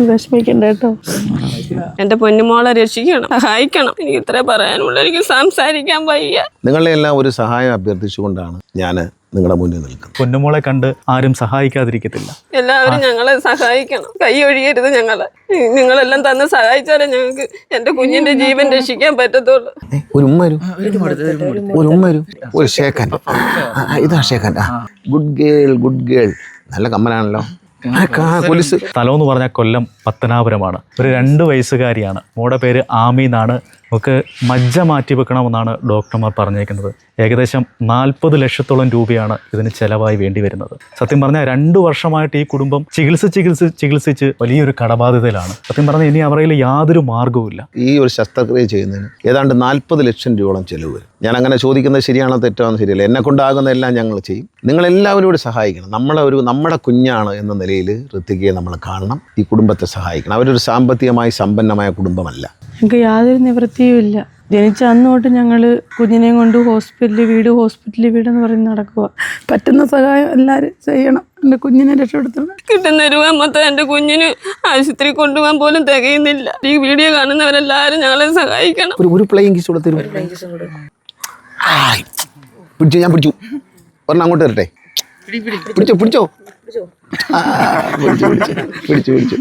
വിഷമിക്കണ്ട കേട്ടോ എന്റെ പൊന്നുമോളെ രക്ഷിക്കണം സഹായിക്കണം. എനിക്ക് ഇത്രേ പറയാനുള്ളൂ. എനിക്ക് സംസാരിക്കാൻ വയ്യ. നിങ്ങളെ എല്ലാം ഒരു സഹായം അഭ്യർത്ഥിച്ചുകൊണ്ടാണ് ഞാൻ നിങ്ങളുടെ മുന്നിൽ നിൽക്കുന്നത്. പൊന്നുമോളെ കണ്ട് ആരും സഹായിക്കാതിരിക്കത്തില്ല. എല്ലാവരും ഞങ്ങളെ സഹായിക്കണം. കൈ ഒഴിയരുത് ഞങ്ങളെ. നിങ്ങളെല്ലാം തന്നെ സഹായിച്ചാലേ ഞങ്ങൾക്ക് എന്റെ കുഞ്ഞിന്റെ ജീവൻ രക്ഷിക്കാൻ പറ്റത്തുള്ളൂ. ഒരു ഉമ്മ വരൂ. ഒരു ഉമ്മ വരൂ. ഒരു ഷേഖൻ ഇതാ shake hand good girl good girl. നല്ല കമ്മലാണല്ലോ. കൊലുസ് സ്ഥലം എന്ന് പറഞ്ഞാൽ കൊല്ലം പത്തനാപുരമാണ്. ഒരു രണ്ട് വയസ്സുകാരിയാണ്. മോടെ പേര് ആമി എന്നാണ്. നമുക്ക് മജ്ജ മാറ്റി വെക്കണമെന്നാണ് ഡോക്ടർമാർ പറഞ്ഞേക്കുന്നത് ഏകദേശം നാൽപ്പത് ലക്ഷത്തോളം രൂപയാണ് ഇതിന് ചെലവായി വേണ്ടി വരുന്നത്. സത്യം പറഞ്ഞാൽ രണ്ടു വർഷമായിട്ട് ഈ കുടുംബം ചികിത്സ ചികിത്സ ചികിത്സിച്ച് വലിയൊരു കടബാധ്യതയിലാണ്. സത്യം പറഞ്ഞാൽ ഇനി അവരുടെ യാതൊരു യാതൊരു മാർഗവുമില്ല ഈ ഒരു ശസ്ത്രക്രിയ ചെയ്യുന്നതിന് ഏതാണ്ട് നാൽപ്പത് ലക്ഷം രൂപയോളം ചെലവ് വരും. ഞാൻ അങ്ങനെ ചോദിക്കുന്നത് ശരിയാണോ തെറ്റാണോ ശരിയല്ല. എന്നെ കൊണ്ടാകുന്ന എല്ലാം ഞങ്ങൾ ചെയ്യും. നിങ്ങളെല്ലാവരും കൂടി സഹായിക്കണം. നമ്മളെ ഒരു നമ്മുടെ കുഞ്ഞാണ് എന്ന നിലയിൽ ഋത്തികയെ നമ്മൾ കാണണം. ഈ കുടുംബത്തെ സഹായിക്കണം. അവരൊരു സാമ്പത്തികമായി സമ്പന്നമായ കുടുംബമല്ല. ഞങ്ങൾക്ക് യാതൊരു നിവൃത്തിയും ഇല്ല. ജനിച്ച അന്ന് തൊട്ട് ഞങ്ങൾ കുഞ്ഞിനെയും കൊണ്ട് ഹോസ്പിറ്റലിൽ വീട് ഹോസ്പിറ്റലിൽ വീടെന്ന് എന്ന് പറഞ്ഞ് നടക്കുക. പറ്റുന്ന സഹായം എല്ലാവരും ചെയ്യണം. എന്റെ കുഞ്ഞിനെ രക്ഷപ്പെടുത്തണം. കിട്ടുന്ന രൂപ മൊത്തം എന്റെ കുഞ്ഞിന് ആശുപത്രി കൊണ്ടുപോകാൻ പോലും തികയുന്നില്ല. ഈ വീഡിയോ കാണുന്നവരെല്ലാവരും ഞങ്ങളെ സഹായിക്കണം. ഒരു ഒരു പ്ലേയിങ് കിസ് കൂടെ തരും പിടിച്ചു ഞാൻ പിടിച്ചു. ഒരെണ്ണം അങ്ങോട്ട് വരട്ടെ പിടിച്ചോ പിടിച്ചോ. പിടിച്ചു പിടിച്ചു പിടിച്ചു.